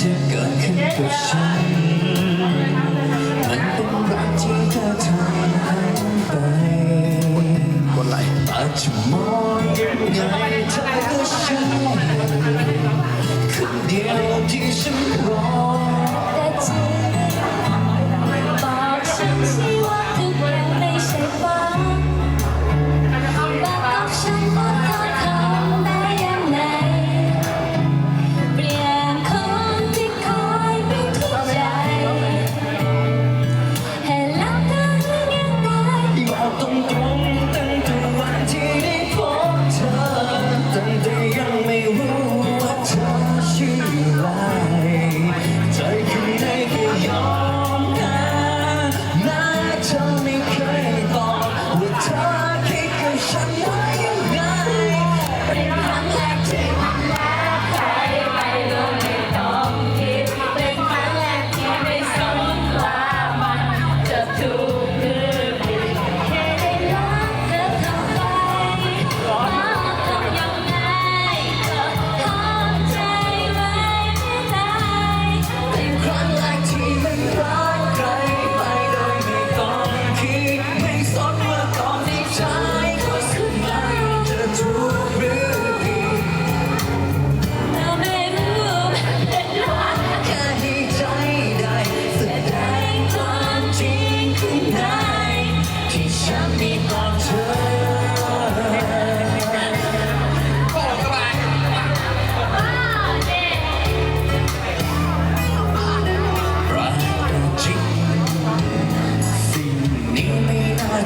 ที่เกิดขึ้นกับฉัน มันเป็นรักที่เธอทำให้ไปคนไหลอาจจะมองยังไง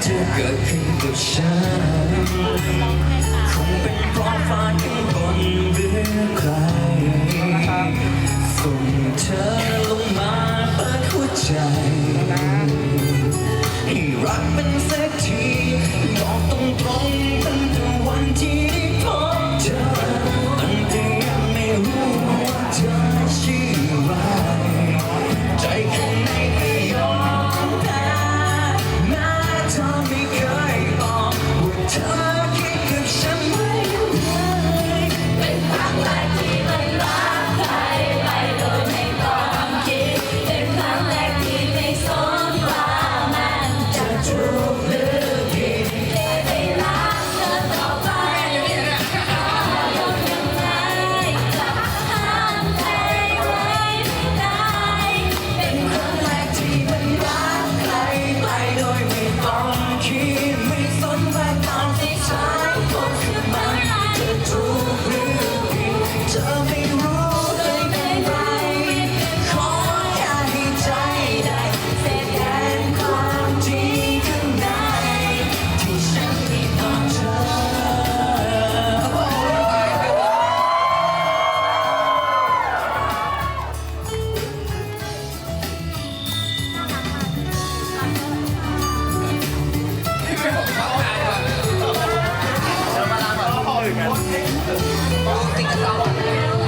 จะเกิดขึ้นกับฉันคงเป็นเพราะฟ้าข้างบนหรือใครส่งเธอลงมาเปิดหัวใจให้รักเป็นสักทีบอกตรงตรงตั้งแต่วันที่ได้พบเธอตั้งแต่ยังไม่รู้ว่าเธอ Pag-uwi ka